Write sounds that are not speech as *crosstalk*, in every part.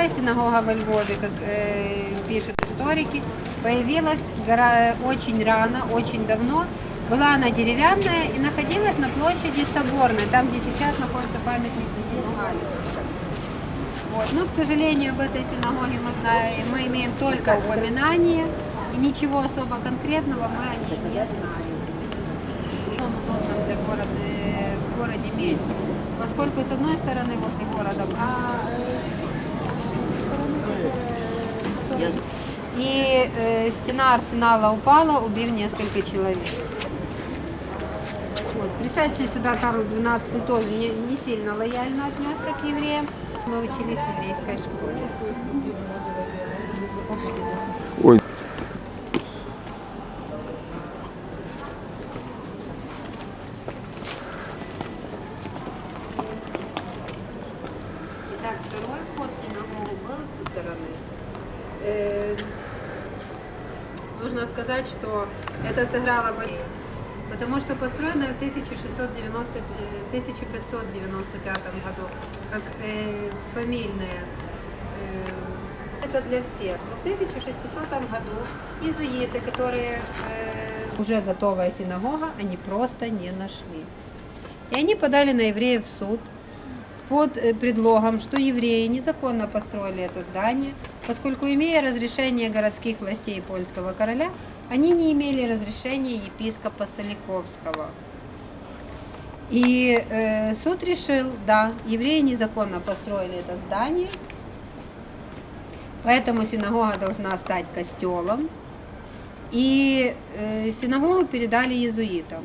Первая синагога во Львове, как э, пишут историки, появилась очень рано, очень давно. Была она деревянная и находилась на площади Соборной, там, где сейчас находится памятник Гале. Вот. Но, к сожалению, об этой синагоге мы, знаем, мы имеем только упоминание, и ничего особо конкретного мы о ней не знаем. В самом удобном для города, э, в городе месте. Поскольку с одной стороны возле города, а э, и э, стена арсенала упала, убив несколько человек. Вот. Пришедший сюда Карл XII тоже не, не сильно лояльно отнесся к евреям. Мы учились в еврейской школе. Ой, Итак, второй вход в синагогу был со стороны. Э, нужно сказать, что это сыграло бы, потому что построено в 1690, э, 1595 году, как э, фамильное. э, это для всех. В 1600 году иезуиты, которые э, уже готовая синагога, они просто не нашли. И они подали на евреев в суд, под э, предлогом, что евреи незаконно построили это здание, поскольку, имея разрешение городских властей польского короля, они не имели разрешения епископа Соликовского. И э, суд решил, да, евреи незаконно построили это здание, поэтому синагога должна стать костелом, и э, синагогу передали иезуитам.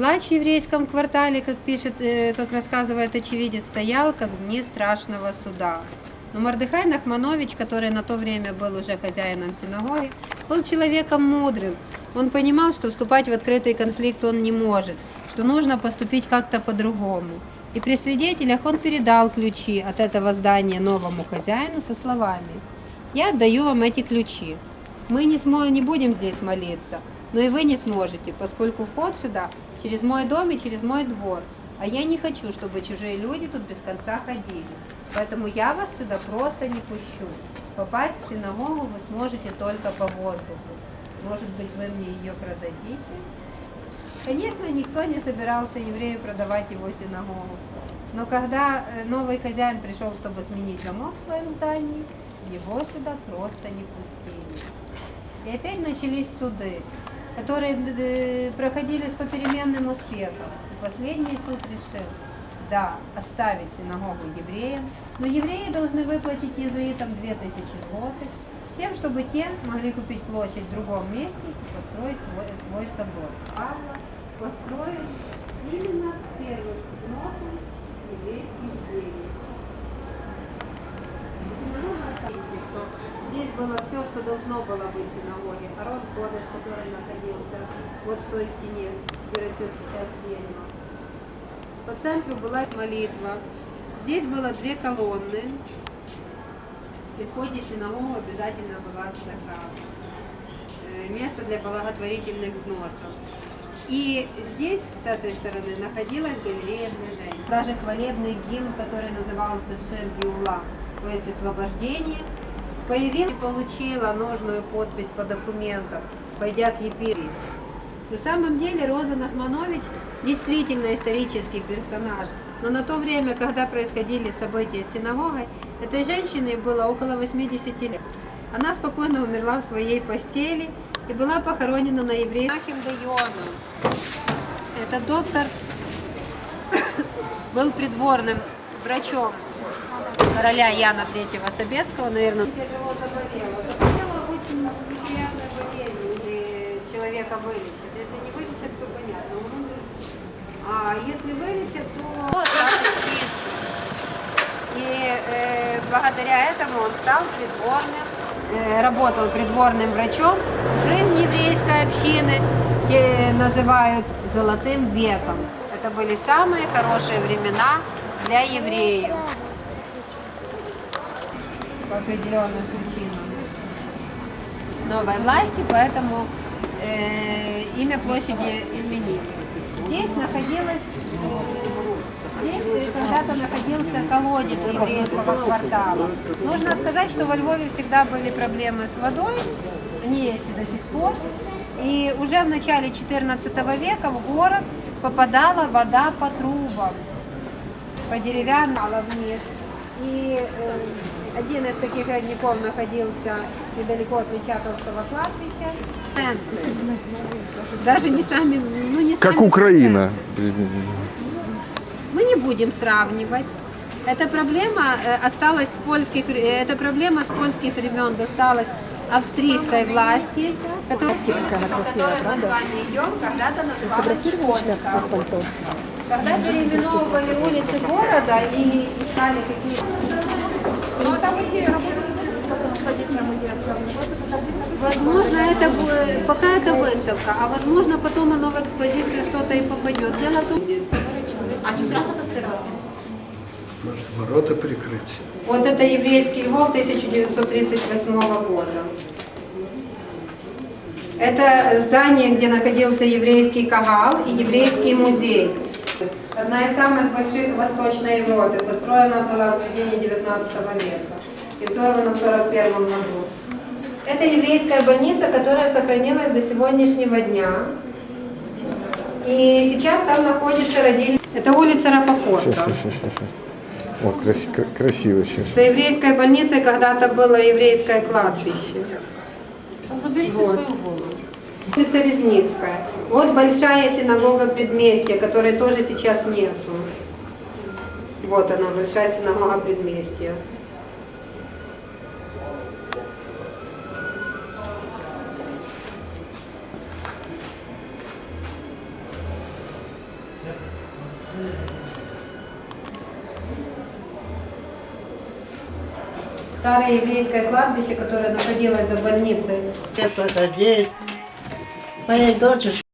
Плач в еврейском квартале, как пишет, э, как рассказывает очевидец, стоял как в дни страшного суда. Но Мордыхай Нахманович, который на то время был уже хозяином синагоги, был человеком мудрым. Он понимал, что вступать в открытый конфликт он не может, что нужно поступить как-то по-другому. И при свидетелях он передал ключи от этого здания новому хозяину со словами «Я отдаю вам эти ключи. Мы не, смо- не будем здесь молиться, но и вы не сможете, поскольку вход сюда через мой дом и через мой двор. А я не хочу, чтобы чужие люди тут без конца ходили. Поэтому я вас сюда просто не пущу. Попасть в синагогу вы сможете только по воздуху. Может быть, вы мне ее продадите? Конечно, никто не собирался еврею продавать его синагогу. Но когда э, новый хозяин пришел, чтобы сменить замок в своем здании, его сюда просто не пустили. И опять начались суды, которые э, проходили с попеременным успехом. И последний суд решил, да, оставить синагогу евреям, но евреи должны выплатить иезуитам 2000 злотых, с тем, чтобы те могли купить площадь в другом месте и построить свой, свой собор. Павла построил именно первым взносом еврейских денег. что Здесь было все, что должно было быть в синагоге. Арон Кодыш, который находился вот в той стене, где растет сейчас дерево. По центру была молитва. Здесь было две колонны. При входе синагогу обязательно была церква. Место для благотворительных взносов. И здесь, с этой стороны, находилась галерея. Даже хвалебный гимн, который назывался Шер Геула, то есть освобождение, появилась и получила нужную подпись по документам, пойдя к епископу. На самом деле Роза Нахманович действительно исторический персонаж, но на то время, когда происходили события с синагогой, этой женщине было около 80 лет. Она спокойно умерла в своей постели и была похоронена на еврейском Дайоном. Этот доктор *coughs* был придворным врачом короля Яна III Собецкого, наверное. Тяжело заболела. Заболела очень неприятное болезнь, где человека вылечат. Если не вылечат, то понятно, он. А если вылечат, то. И э, благодаря этому он стал придворным, э, работал придворным врачом. Жизнь еврейской общины называют золотым веком. Это были самые хорошие времена для евреев. По определенным причинам новой власти, поэтому э, имя площади изменили. Здесь находилась Здесь когда-то находился колодец еврейского квартала. Нужно сказать, что во Львове всегда были проблемы с водой, они есть и до сих пор. И уже в начале 14 века в город попадала вода по трубам, по деревянным вниз. И э, один из таких родников находился недалеко от Личаковского кладбища. Даже не сами, ну не Как сами Украина. мы не будем сравнивать. Эта проблема э, осталась с польских, э, эта проблема с польских времен досталась австрийской власти, которая, по которой мы с вами идем, когда-то называлась Польска. Когда переименовывали улицы города и искали какие Возможно, это пока это выставка, а возможно потом оно в экспозицию что-то и попадет. Дело в том, Они сразу постирали. Может, ворота прикрыть? Вот это еврейский Львов 1938 года. Это здание, где находился еврейский Кагал и еврейский музей. Одна из самых больших в Восточной Европе. Построена была в середине 19 века и взорвана в 41 году. Это еврейская больница, которая сохранилась до сегодняшнего дня. И сейчас там находится родильный... Это улица Рапопорта. *laughs* О, краси- кра- красиво сейчас. За еврейской больницей когда-то было еврейское кладбище. Вот. Улица Резницкая. Вот большая синагога предместья, которой тоже сейчас нету. Вот она, большая синагога предместья. Старое еврейское кладбище, которое находилось за больницей. Это моей дочери